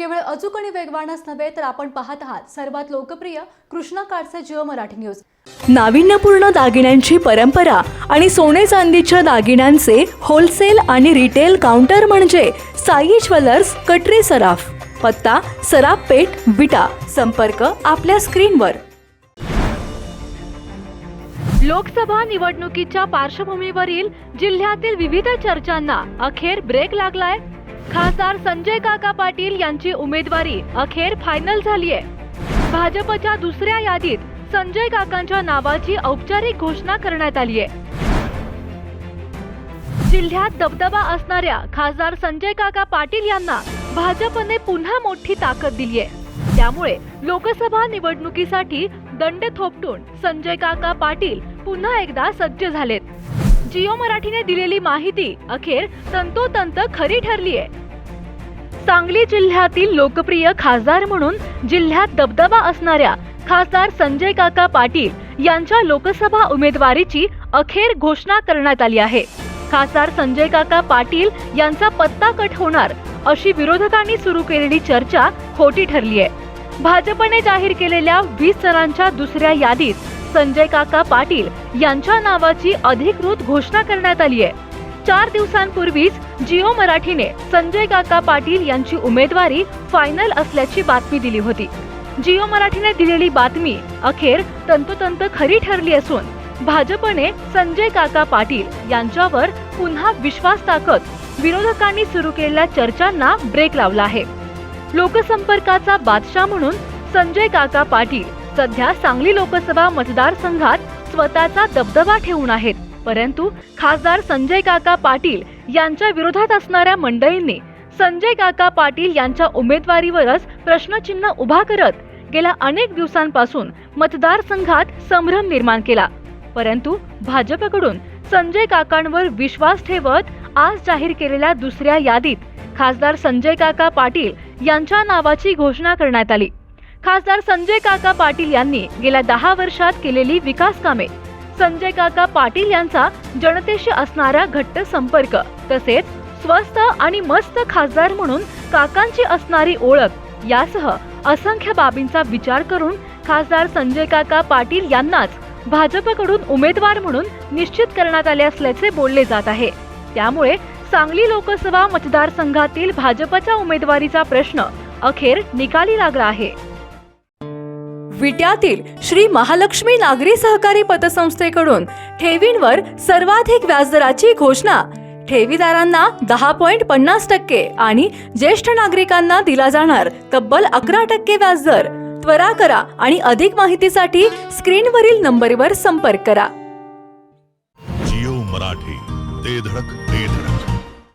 केवळ अचूक आणि वेगवानच नव्हे तर आपण पाहत आहात सर्वात लोकप्रिय कृष्णा कार्डचे जिओ मराठी न्यूज. नाविन्यपूर्ण दागिन्यांची परंपरा आणि सोने चांदीच्या दागिन्यांचे होलसेल आणि रिटेल काउंटर म्हणजे साई ज्वेलर्स कटरे सराफ पत्ता सराफ पेठ विटा संपर्क आपल्या स्क्रीनवर लोकसभा निवडणुकीच्या पार्श्वभूमीवरील जिल्ह्यातील विविध चर्चांना अखेर ब्रेक लागलाय. खासदार संजय काका पाटील यांची उमेदवारी अखेर फायनल झालीय. भाजपच्या दुसऱ्या यादीत संजय काकांच्या नावाची औपचारिक घोषणा करण्यात आली आहे जिल्ह्यात दबदबा असणाऱ्या खासदार संजय काका पाटील यांना भाजपने पुन्हा मोठी ताकद दिली आहे त्यामुळे लोकसभा निवडणुकीसाठी दंड थोपटून संजय काका पाटील पुन्हा एकदा सज्ज झालेत. जिओ मराठीने दिलेली माहिती अखेर तंतोतंत खरी ठरली आहे सांगली जिल्ह्यातील लोकप्रिय खासदार म्हणून जिल्ह्यात दबदबा असणाऱ्या खासदार संजय काका पाटील यांच्या लोकसभा उमेदवारीची अखेर घोषणा करण्यात आली आहे. खासदार संजय काका पाटील यांचा पत्ता कट होणार अशी विरोधकांनी सुरू केलेली चर्चा खोटी ठरली आहे भाजपने जाहीर केलेल्या वीस जणांच्या दुसऱ्या यादीत संजय काका पाटील यांच्या नावाची अधिकृत घोषणा करण्यात आली आहे. चार दिवसांपूर्वीच जिओ मराठीने संजय काका पाटील यांची उमेदवारी फायनल असल्याची बातमी दिली होती. जिओ मराठीने दिलेली बातमी अखेर तंतोतंत खरी ठरली असून भाजपने संजय काका पाटील यांच्यावर पुन्हा विश्वास टाकत विरोधकांनी सुरू केलेल्या चर्चांना ब्रेक लावला आहे. लोकसंपर्काचा बादशाह म्हणून संजय काका पाटील सध्या सांगली लोकसभा मतदारसंघात स्वतःचा दबदबा ठेवून आहेत. परंतु खासदार संजय काका पाटील यांच्या विरोधात असणाऱ्या मंडळींनी संजय काका पाटील यांच्या उमेदवारीवरच प्रश्नचिन्ह उभा करत गेल्या अनेक दिवसांपासून मतदारसंघात संभ्रम निर्माण केला. परंतु भाजपकडून संजय काकांवर विश्वास ठेवत आज जाहीर केलेल्या दुसऱ्या यादीत खासदार संजय काका पाटील यांच्या नावाची घोषणा करण्यात आली. खासदार संजय काका पाटील यांनी गेल्या दहा वर्षात केलेली विकास कामे संजय काका पाटील यांचा जनतेशी असणारा घट्ट संपर्क तसेच स्वस्त आणि मस्त खासदार म्हणून काकांची असणारी ओळख यासह असंख्य बाबींचा विचार करून खासदार संजय काका पाटील यांनाच भाजपकडून उमेदवार म्हणून निश्चित करण्यात आले असल्याचे बोलले जात आहे. त्यामुळे सांगली लोकसभा मतदारसंघातील भाजपच्या उमेदवारीचा प्रश्न अखेर निकाली लागला आहे. विट्यातील श्री महालक्ष्मी नागरी सहकारी पतसंस्थेकडून ठेवींवर सर्वाधिक व्याजदराची घोषणा. ठेवीदारांना दहा पॉइंट पन्नास टक्के आणि ज्येष्ठ नागरिकांना दिला जाणार तब्बल अकरा टक्के व्याजदर. त्वरा करा आणि अधिक माहितीसाठी स्क्रीनवरील नंबरवर संपर्क करा. जिओ मराठी ते धडक